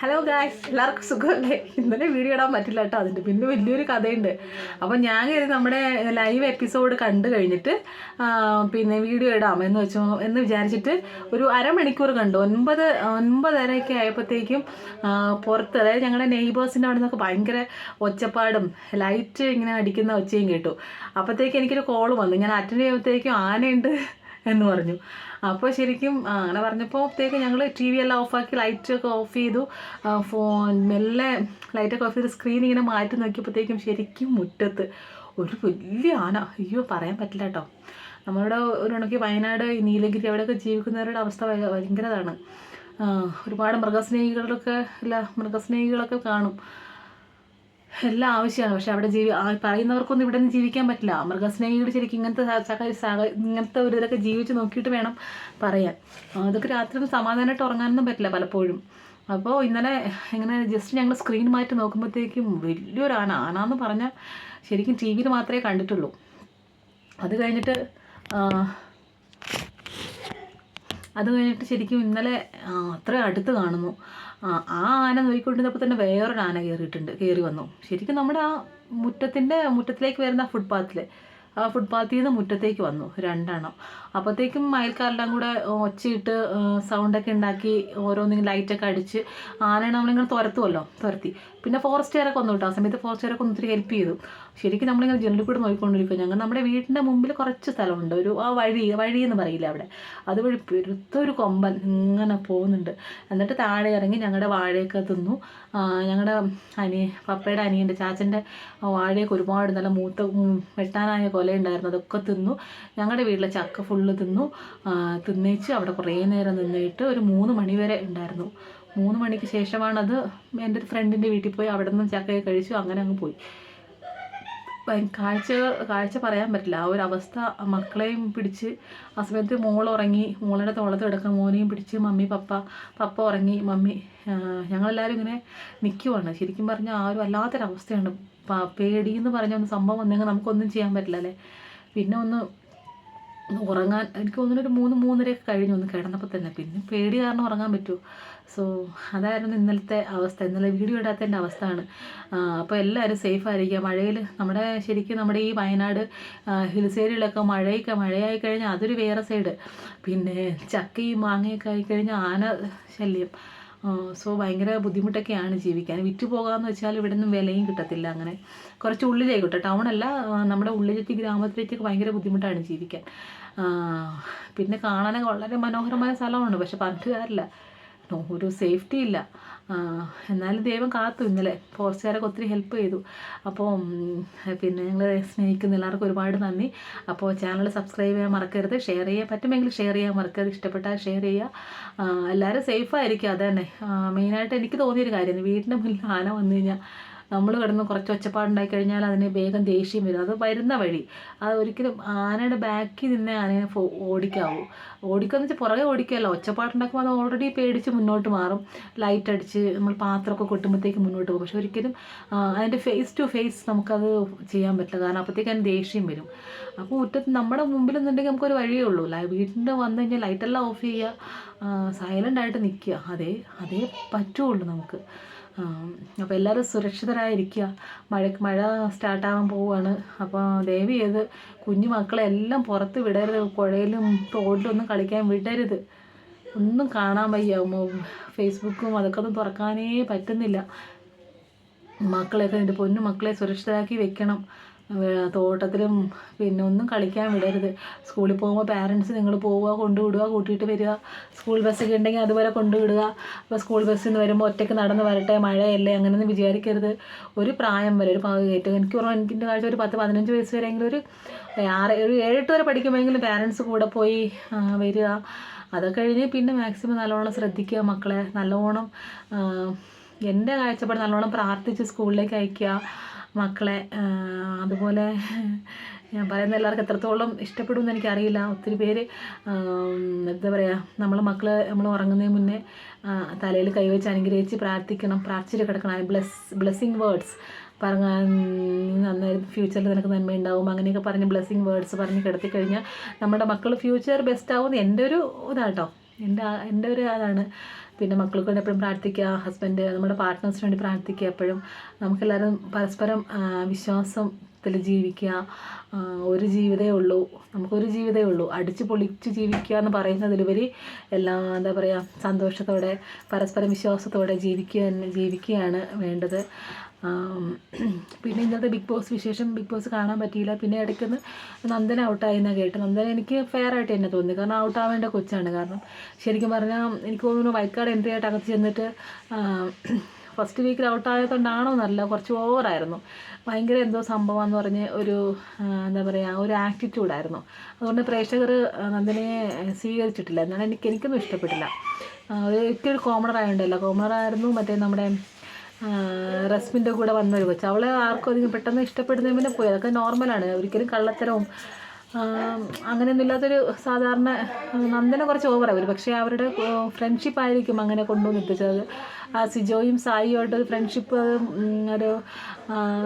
Hello guys എല്ലാവർക്കും സുഖമല്ലേ? ഇന്നലെ വീഡിയോ ഇടാൻ പറ്റില്ല കേട്ടോ. അതിന്റെ പിന്നെ വലിയൊരു കഥയുണ്ട്. അപ്പോൾ ഞാൻ കരുതി നമ്മുടെ ലൈവ് എപ്പിസോഡ് കണ്ടു കഴിഞ്ഞിട്ട് പിന്നെ വീഡിയോ ഇടാം എന്ന് വെച്ചു എന്ന് വിചാരിച്ചിട്ട് ഒരു അരമണിക്കൂർ കണ്ടു. ഒൻപത് ഒൻപതരയൊക്കെ ആയപ്പോഴത്തേക്കും പുറത്ത് അതായത് ഞങ്ങളുടെ നെയ്ബേഴ്സിന്റെ അവിടെ നിന്നൊക്കെ ഭയങ്കര ഒച്ചപ്പാടും ലൈറ്റ് ഇങ്ങനെ അടിക്കുന്ന ഒച്ചയും കേട്ടു. അപ്പോഴത്തേക്ക് എനിക്കൊരു കോൾ വന്നു. ഞാൻ അറ്റൻഡ് ചെയ്യുമ്പോഴത്തേക്കും ആനയുണ്ട്. എന്ന് പറഞ്ഞു. അപ്പോൾ ശരിക്കും അങ്ങനെ പറഞ്ഞപ്പോഴത്തേക്ക് ഞങ്ങൾ ടി വി എല്ലാം ഓഫാക്കി ലൈറ്റൊക്കെ ഓഫ് ചെയ്തു. ഫോൺ മെല്ലെ ലൈറ്റൊക്കെ ഓഫ് ചെയ്ത് സ്ക്രീൻ ഇങ്ങനെ മാറ്റി നോക്കിയപ്പോഴത്തേക്കും ശരിക്കും മുറ്റത്ത് ഒരു വലിയ ആന. അയ്യോ പറയാൻ പറ്റില്ല കേട്ടോ നമ്മളുടെ ഒരു കണക്ക് വയനാട് നീലഗിരി അവിടെയൊക്കെ ജീവിക്കുന്നവരുടെ അവസ്ഥ ഭയ- ഭയങ്കരതാണ്. ഒരുപാട് മൃഗസ്നേഹികളൊക്കെ അല്ല മൃഗസ്നേഹികളൊക്കെ കാണും. എല്ലാം ആവശ്യമാണ്. പക്ഷെ അവിടെ ജീവി പറയുന്നവർക്കൊന്നും ഇവിടെ നിന്ന് ജീവിക്കാൻ പറ്റില്ല. മൃഗസ്നേഹികൾ ശരിക്കും ഇങ്ങനത്തെ ഇങ്ങനത്തെ ഒരു ഇതൊക്കെ ജീവിച്ച് നോക്കിയിട്ട് വേണം പറയാൻ. അതൊക്കെ രാത്രി സമാധാനമായിട്ട് ഉറങ്ങാനൊന്നും പറ്റില്ല പലപ്പോഴും. അപ്പോൾ ഇന്നലെ ഇങ്ങനെ ജസ്റ്റ് ഞങ്ങൾ സ്ക്രീൻ മാറ്റി നോക്കുമ്പോഴത്തേക്കും വലിയൊരു ആന ആന എന്ന് പറഞ്ഞാൽ ശരിക്കും ടി വിയിൽ മാത്രമേ കണ്ടിട്ടുള്ളൂ. അത് കഴിഞ്ഞിട്ട് അത് കഴിഞ്ഞിട്ട് ശരിക്കും ഇന്നലെ അത്ര അടുത്ത് കാണുന്നു. ആ ആന നോയിക്കൊണ്ടിരുന്നപ്പോൾ തന്നെ വേറൊരു ആന കയറിയിട്ടുണ്ട് കയറി വന്നു. ശരിക്കും നമ്മുടെ ആ മുറ്റത്തിന്റെ മുറ്റത്തിലേക്ക് വരുന്ന ഫുട്പാത്തിൽ ആ ഫുട്പാത്തിൽ നിന്ന് മുറ്റത്തേക്ക് വന്നു രണ്ടെണ്ണം. അപ്പോഴത്തേക്കും അയൽക്കാരെല്ലാം കൂടെ ഒച്ചയിട്ട് സൗണ്ടൊക്കെ ഉണ്ടാക്കി ഓരോന്നിങ്ങനെ ലൈറ്റൊക്കെ അടിച്ച് ആനയെ നമ്മളിങ്ങനെ തുരത്തുമല്ലോ തുരത്തി. പിന്നെ ഫോറസ്റ്റുകാരൊക്കെ വന്നു കേട്ടോ. ആ സമയത്ത് ഫോറസ്റ്റുകാരൊക്കെ ഒന്ന് ഒത്തിരി ഹെൽപ്പ് ചെയ്തു. ശരിക്കും നമ്മളിങ്ങനെ ജനലിൽ കൂടെ നോക്കിക്കൊണ്ടിരിക്കും ഞങ്ങൾ നമ്മുടെ വീടിന്റെ മുമ്പിൽ കുറച്ച് സ്ഥലമുണ്ട്. ഒരു ആ വഴി വഴി എന്ന് പറയില്ല അവിടെ. അതുവഴി പെരുത്തൊരു കൊമ്പൻ ഇങ്ങനെ പോകുന്നുണ്ട്. എന്നിട്ട് താഴെ ഇറങ്ങി ഞങ്ങളുടെ വാഴയൊക്കെ തിന്നു. ഞങ്ങളുടെ അനിയ പപ്പയുടെ അനിയന്റെ ചാച്ചന്റെ വാഴയൊക്കെ ഒരുപാട് നല്ല മൂത്ത വെട്ടാനായ കൊല ഉണ്ടായിരുന്നു. അതൊക്കെ തിന്നു. ഞങ്ങളുടെ വീട്ടിലെ ചക്ക ഫുള്ള് തിന്നു. തിന്നേച്ച് അവിടെ കുറേ നേരം നിന്നിട്ട് ഒരു മൂന്ന് മണി വരെ ഉണ്ടായിരുന്നു. മൂന്ന് മണിക്ക് ശേഷമാണത് എന്റെ ഒരു ഫ്രണ്ടിന്റെ വീട്ടിൽ പോയി അവിടെ നിന്ന് ചക്കയൊക്കെ കഴിച്ചു അങ്ങനെ അങ്ങ് പോയി. കാഴ്ച കാഴ്ച പറയാൻ പറ്റില്ല. ആ ഒരു അവസ്ഥ മക്കളെയും പിടിച്ച് ആ സമയത്ത് മോൾ ഉറങ്ങി മോളുടെ തോളത്ത് കിടക്കാൻ മോനെയും പിടിച്ച് മമ്മി പപ്പ പപ്പ ഉറങ്ങി മമ്മി ഞങ്ങളെല്ലാവരും ഇങ്ങനെ നിൽക്കുവാണ് ശരിക്കും പറഞ്ഞാൽ ആ ഒരു വല്ലാത്തൊരവസ്ഥയാണ്. പേടി എന്ന് പറഞ്ഞ ഒന്ന് സംഭവം വന്നെങ്കിൽ നമുക്കൊന്നും ചെയ്യാൻ പറ്റില്ല അല്ലേ? പിന്നെ ഒന്ന് ഒന്ന് ഉറങ്ങാൻ എനിക്ക് തോന്നുന്നു ഒരു മൂന്ന് മൂന്നരയൊക്കെ കഴിഞ്ഞു ഒന്ന് കിടന്നപ്പോൾ തന്നെ. പിന്നെ പേടി കാരണം ഉറങ്ങാൻ പറ്റുമോ? സോ അതായിരുന്നു ഇന്നലത്തെ അവസ്ഥ. ഇന്നലെ വീഡിയോ ഇടാത്തതിന്റെ അവസ്ഥയാണ്. അപ്പോൾ എല്ലാവരും സേഫ് ആയിരിക്കുക. മഴയിൽ നമ്മുടെ ശരിക്കും നമ്മുടെ ഈ വയനാട് ഹിൽസ് ഏരിയയിലൊക്കെ മഴയൊക്കെ മഴയായി കഴിഞ്ഞാൽ അതൊരു വേറെ സൈഡ് പിന്നെ ചക്കയും മാങ്ങയൊക്കെ ആയി കഴിഞ്ഞാൽ ആന ശല്യം. സോ ഭയങ്കര ബുദ്ധിമുട്ടൊക്കെയാണ് ജീവിക്കാൻ. വിറ്റ് പോകാമെന്ന് വെച്ചാൽ ഇവിടെ നിന്നും വിലയും കിട്ടത്തില്ല അങ്ങനെ. കുറച്ച് ഉള്ളിലേക്ക് കിട്ടും. ടൗൺ അല്ല നമ്മുടെ ഉള്ളിലേക്ക് ഗ്രാമത്തിലേക്കൊക്കെ ഭയങ്കര ബുദ്ധിമുട്ടാണ് ജീവിക്കാൻ. പിന്നെ കാണാനൊക്കെ വളരെ മനോഹരമായ സ്ഥലമാണ്. പക്ഷെ പറഞ്ഞിട്ട് കാര്യമില്ല ഒരു സേഫ്റ്റി ഇല്ല. എന്നാലും ദൈവം കാത്തു. ഇന്നലെ ഫോറസ്റ്റുകാരൊക്കെ ഒത്തിരി ഹെൽപ്പ് ചെയ്തു. അപ്പോൾ പിന്നെ ഞങ്ങൾ സ്നേഹിക്കുന്ന എല്ലാവർക്കും ഒരുപാട് നന്ദി. അപ്പോൾ ചാനൽ സബ്സ്ക്രൈബ് ചെയ്യാൻ മറക്കരുത്. ഷെയർ ചെയ്യാൻ പറ്റുമെങ്കിൽ ഷെയർ ചെയ്യാൻ മറക്കരുത്. ഇഷ്ടപ്പെട്ടാൽ ഷെയർ ചെയ്യുക. എല്ലാവരും എല്ലാവരും സേഫായിരിക്കും അത് തന്നെ മെയിനായിട്ട് എനിക്ക് തോന്നിയൊരു കാര്യമാണ് വീടിന്റെ മുന്നിൽ ആന വന്നു കഴിഞ്ഞാൽ നമ്മൾ കിടന്ന് കുറച്ച് ഒച്ചപ്പാടുണ്ടായി കഴിഞ്ഞാൽ അതിന് വേഗം ദേഷ്യം വരും. അത് വരുന്ന വഴി. അത് ഒരിക്കലും ആനയുടെ ബാക്കിൽ നിന്നേ ആനയെ ഓടിക്കാവൂ. ഓടിക്കുക എന്ന് വെച്ചാൽ പുറകെ ഓടിക്കുകയല്ല. ഒച്ചപ്പാടുണ്ടാക്കുമ്പോൾ അത് ഓൾറെഡി പേടിച്ച് മുന്നോട്ട് മാറും. ലൈറ്റ് അടിച്ച് നമ്മൾ പാത്രമൊക്കെ കൊട്ടുമ്പോഴത്തേക്ക് മുന്നോട്ട് പോകും. പക്ഷെ ഒരിക്കലും അതിന്റെ ഫേസ് ടു ഫേസ് നമുക്കത് ചെയ്യാൻ പറ്റില്ല. കാരണം അപ്പോഴത്തേക്ക് അതിന് ദേഷ്യം വരും. അപ്പോൾ മുറ്റത്ത് നമ്മുടെ മുമ്പിൽ നിന്നുണ്ടെങ്കിൽ നമുക്കൊരു വഴിയേ ഉള്ളൂ. വീട്ടിന്റെ വന്നു കഴിഞ്ഞാൽ ലൈറ്റെല്ലാം ഓഫ് ചെയ്യുക. സൈലന്റ് ആയിട്ട് നിൽക്കുക. അതേ അതേ പറ്റുള്ളൂ നമുക്ക്. അപ്പോൾ എല്ലാവരും സുരക്ഷിതരായിരിക്കുക മഴ മഴ സ്റ്റാർട്ടാകാൻ പോവുകയാണ് അപ്പോൾ ദയവ് ചെയ്ത് കുഞ്ഞു മക്കളെ എല്ലാം പുറത്ത് വിടരുത്. പുഴയിലും തോട്ടിലും ഒന്നും കളിക്കാൻ വിടരുത്. ഒന്നും കാണാൻ വയ്യ. ഫേസ്ബുക്കും അതൊക്കെ ഒന്നും തുറക്കാനേ പറ്റുന്നില്ല. മക്കളെയൊക്കെ എന്റെ പൊന്നു മക്കളെ സുരക്ഷിതരാക്കി വെക്കണം. തോട്ടത്തിലും പിന്നെ ഒന്നും കളിക്കാൻ വിടരുത്. സ്കൂളിൽ പോകുമ്പോൾ പാരൻസ് നിങ്ങൾ പോവുക കൊണ്ടുവിടുക കൂട്ടിയിട്ട് വരിക. സ്കൂൾ ബസ്സൊക്കെ ഉണ്ടെങ്കിൽ അതുപോലെ കൊണ്ടുവിടുക. അപ്പോൾ സ്കൂൾ ബസ്സിൽ നിന്ന് വരുമ്പോൾ ഒറ്റയ്ക്ക് നടന്ന് വരട്ടെ മഴയല്ലേ അങ്ങനെയൊന്നും വിചാരിക്കരുത്. ഒരു പ്രായം വരെ ഒരു ഏറ്റവും. എനിക്ക് ഓർമ്മ എനിക്കിന്റെ കാഴ്ച ഒരു പത്ത് പതിനഞ്ച് വയസ്സ് വരെയെങ്കിലും ഒരു ആറ് ഒരു ഏഴെട്ട് വരെ പഠിക്കുമ്പോഴെങ്കിലും പാരൻസ് കൂടെ പോയി വരിക. അതൊക്കെ കഴിഞ്ഞ് പിന്നെ മാക്സിമം നല്ലോണം ശ്രദ്ധിക്കുക മക്കളെ. നല്ലോണം എന്റെ കാഴ്ചപ്പാട് നല്ലോണം പ്രാർത്ഥിച്ച് സ്കൂളിലേക്ക് അയക്കുക മക്കളെ അതുപോലെ ഞാൻ പറയുന്ന എല്ലാവർക്കും എത്രത്തോളം ഇഷ്ടപ്പെടുമെന്ന് എനിക്കറിയില്ല. ഒത്തിരി പേര് എന്താ പറയുക നമ്മൾ മക്കൾ നമ്മൾ ഉറങ്ങുന്നതിന് മുന്നേ തലയിൽ കൈവച്ച് അനുഗ്രഹിച്ച് പ്രാർത്ഥിക്കണം. പ്രാർത്ഥിച്ചിട്ട് കിടക്കണം. ബ്ലെസ് ബ്ലെസ്സിങ് വേർഡ്സ് പറഞ്ഞ നന്നായി ഫ്യൂച്ചറിൽ നിനക്ക് നന്മയുണ്ടാവും. അങ്ങനെയൊക്കെ പറഞ്ഞ് ബ്ലെസ്സിങ് വേർഡ്സ് പറഞ്ഞ് കിടത്തി കഴിഞ്ഞാൽ നമ്മുടെ മക്കൾ ഫ്യൂച്ചർ ബെസ്റ്റ് ആവും എന്റെ ഒരു ഇതാട്ടോ. എന്റെ എന്റെ ഒരു അതാണ്. പിന്നെ മക്കൾക്ക് വേണ്ടി എപ്പോഴും പ്രാർത്ഥിക്കുക ഹസ്ബൻഡ് നമ്മുടെ പാർട്ട്നേഴ്സിന് വേണ്ടി പ്രാർത്ഥിക്കുക എപ്പോഴും. നമുക്കെല്ലാവരും പരസ്പരം വിശ്വാസത്തിൽ ജീവിക്കുക. ഒരു ജീവിതമേ ഉള്ളൂ. നമുക്കൊരു ജീവിതമേ ഉള്ളൂ. അടിച്ച് പൊളിച്ച് ജീവിക്കുക എന്ന് പറയുന്നതിലുപരി എല്ലാ എന്താ പറയുക സന്തോഷത്തോടെ പരസ്പരം വിശ്വാസത്തോടെ ജീവിക്കുക ജീവിക്കുകയാണ് വേണ്ടത്. പിന്നെ ഇന്നത്തെ ബിഗ് ബോസ് വിശേഷം ബിഗ് ബോസ് കാണാൻ പറ്റിയില്ല. പിന്നെ ഇടയ്ക്കൊന്ന് നന്ദന ഔട്ടായി എന്നാണ് കേട്ടത്. നന്ദന എനിക്ക് ഫെയർ ആയിട്ട് തന്നെ തോന്നി. കാരണം ഔട്ട് ആവേണ്ട കൊച്ചാണ്. കാരണം ശരിക്കും പറഞ്ഞാൽ എനിക്ക് തോന്നുന്നു വൈക്കാട് എൻട്രി ആയിട്ട് അകത്ത് ചെന്നിട്ട് ഫസ്റ്റ് വീക്കിൽ ഔട്ടായതുകൊണ്ടാണോ എന്നല്ല കുറച്ച് ഓവറായിരുന്നു ഭയങ്കര എന്തോ സംഭവം പറഞ്ഞ് ഒരു എന്താ പറയുക ഒരു ആറ്റിറ്റ്യൂഡായിരുന്നു അതുകൊണ്ട് പ്രേക്ഷകർ നന്ദനയെ സ്വീകരിച്ചിട്ടില്ല. എന്നാണ് എനിക്ക് എനിക്കൊന്നും ഇഷ്ടപ്പെട്ടില്ല. ഒരു ഏറ്റവും ഒരു കോമണർ ആയതുകൊണ്ടല്ല കോമണർ ആയിരുന്നു മറ്റേ നമ്മുടെ റസ്മിന്റെ കൂടെ വന്നൊരു കൊച്ചു. അവളെ ആർക്കും അധികം പെട്ടെന്ന് ഇഷ്ടപ്പെടുന്നതിന് പോയി. അതൊക്കെ നോർമലാണ് ഒരിക്കലും കള്ളത്തരവും അങ്ങനെ അങ്ങനെയൊന്നും ഇല്ലാത്തൊരു സാധാരണ നന്ദന കുറച്ച് ഓവറാണ് പക്ഷേ അവരുടെ ഫ്രണ്ട്ഷിപ്പ് ആയിരിക്കും അങ്ങനെ കൊണ്ടുവന്ന് എത്തിച്ചത്. ആ സിജോയും സായിയുമായിട്ട് ഫ്രണ്ട്ഷിപ്പ് ഒരു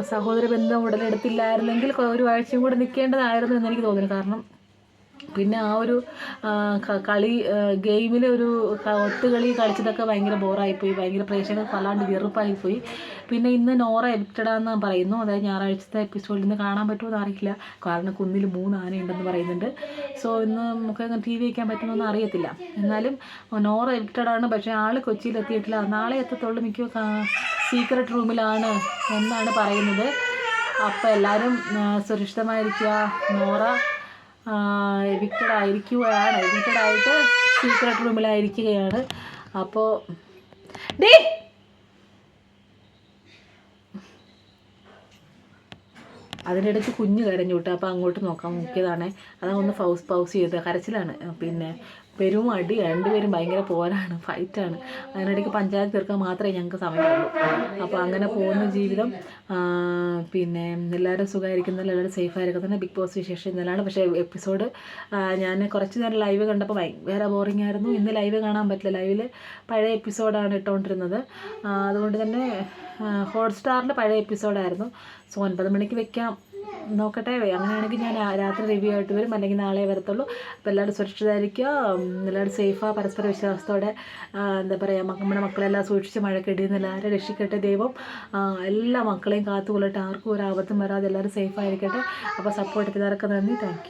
സഹോദര ബന്ധം ഉടലെടുത്തില്ലായിരുന്നെങ്കിൽ കൊ- ഒരു ആഴ്ചയും കൂടെ നിൽക്കേണ്ടതായിരുന്നു എന്ന് എനിക്ക് തോന്നുന്നു. കാരണം പിന്നെ ആ ഒരു കളി ഗെയിമിലെ ഒരു ഒത്തുകളി കളിച്ചതൊക്കെ ഭയങ്കര ബോറായിപ്പോയി. ഭയങ്കര പ്രേക്ഷകർക്ക് വല്ലാണ്ട് വെറുപ്പായിപ്പോയി. പിന്നെ ഇന്ന് നോറ എവിക്റ്റഡാന്ന് പറയുന്നു. അതായത് ഞായറാഴ്ചത്തെ എപ്പിസോഡിൽ നിന്ന് കാണാൻ പറ്റുമോ എന്ന് അറിയില്ല. കാരണം കുന്നിൽ മൂന്ന് ആനയുണ്ടെന്ന് പറയുന്നുണ്ട്. സോ ഇന്ന് നമുക്ക് അങ്ങനെ ടി വി വയ്ക്കാൻ പറ്റുമെന്നൊന്നും അറിയത്തില്ല. എന്നാലും നോറ എവിക്റ്റഡാണ് പക്ഷേ ആൾ കൊച്ചിയിൽ എത്തിയിട്ടില്ല നാളെ എത്തത്തുള്ളൂ. മിക്ക സീക്രട്ട് റൂമിലാണ് എന്നാണ് പറയുന്നത്. അപ്പോൾ എല്ലാവരും സുരക്ഷിതമായിരിക്കുക. നോറ എവിക്റ്റഡ് ആയിരിക്കുകയാണ്. എവിക്റ്റഡ് ആയിട്ട് സീക്രട്ട് റൂമിലായിരിക്കുകയാണ് അപ്പോൾ ഡേ! അതിനിടയ്ക്ക് കുഞ്ഞ് കരഞ്ഞു വിട്ടു അപ്പോൾ അങ്ങോട്ട് നോക്കാൻ നോക്കിയതാണ്. അതാ ഒന്ന് പൗസ് പൗസ് ചെയ്ത് കരച്ചിലാണ്. പിന്നെ പെരും അടി രണ്ടുപേരും ഭയങ്കര പോരാണ് ഫൈറ്റാണ് അതിനിടയ്ക്ക് പഞ്ചായത്ത് തീർക്കാൻ മാത്രമേ ഞങ്ങൾക്ക് സമയമുള്ളൂ. അപ്പോൾ അങ്ങനെ പോകുന്ന ജീവിതം പിന്നെ എല്ലാവരും സുഖമായിരിക്കുന്നില്ല എല്ലാവരും സേഫായിരിക്കും തന്നെ ബിഗ് ബോസ് വിശേഷം ഇന്നലാണ് പക്ഷേ എപ്പിസോഡ് ഞാൻ കുറച്ച് നേരം ലൈവ് കണ്ടപ്പോൾ ഭയങ്കര ബോറിംഗ് ആയിരുന്നു. ഇന്ന് ലൈവ് കാണാൻ പറ്റില്ല. ലൈവിൽ പഴയ എപ്പിസോഡാണ് ഇട്ടുകൊണ്ടിരുന്നത് അതുകൊണ്ട് തന്നെ ഹോട്ട്സ്റ്റാറിൽ പഴയ എപ്പിസോഡായിരുന്നു സോ ഒൻപത് മണിക്ക് വെക്കാം. നോക്കട്ടെ. അങ്ങനെയാണെങ്കിൽ ഞാൻ രാത്രി റിവ്യൂ ആയിട്ട് വരും. അല്ലെങ്കിൽ നാളെ വരത്തുള്ളൂ. അപ്പോൾ എല്ലാവരും സുരക്ഷിതമായിരിക്കുക എല്ലാവരും സേഫാണ് പരസ്പര വിശ്വാസത്തോടെ എന്താ പറയുക നമ്മുടെ മക്കളെല്ലാം സൂക്ഷിച്ച് മഴക്കെടിയിൽ നിന്ന് എല്ലാവരും രക്ഷിക്കട്ടെ ദൈവം. എല്ലാ മക്കളെയും കാത്തുകൊള്ളട്ടെ. ആർക്കും ഒരു ആപത്തും വരാതെ എല്ലാവരും സേഫായിരിക്കട്ടെ അപ്പോൾ സപ്പോർട്ട് ചെയ്തവർക്ക് നന്ദി. താങ്ക്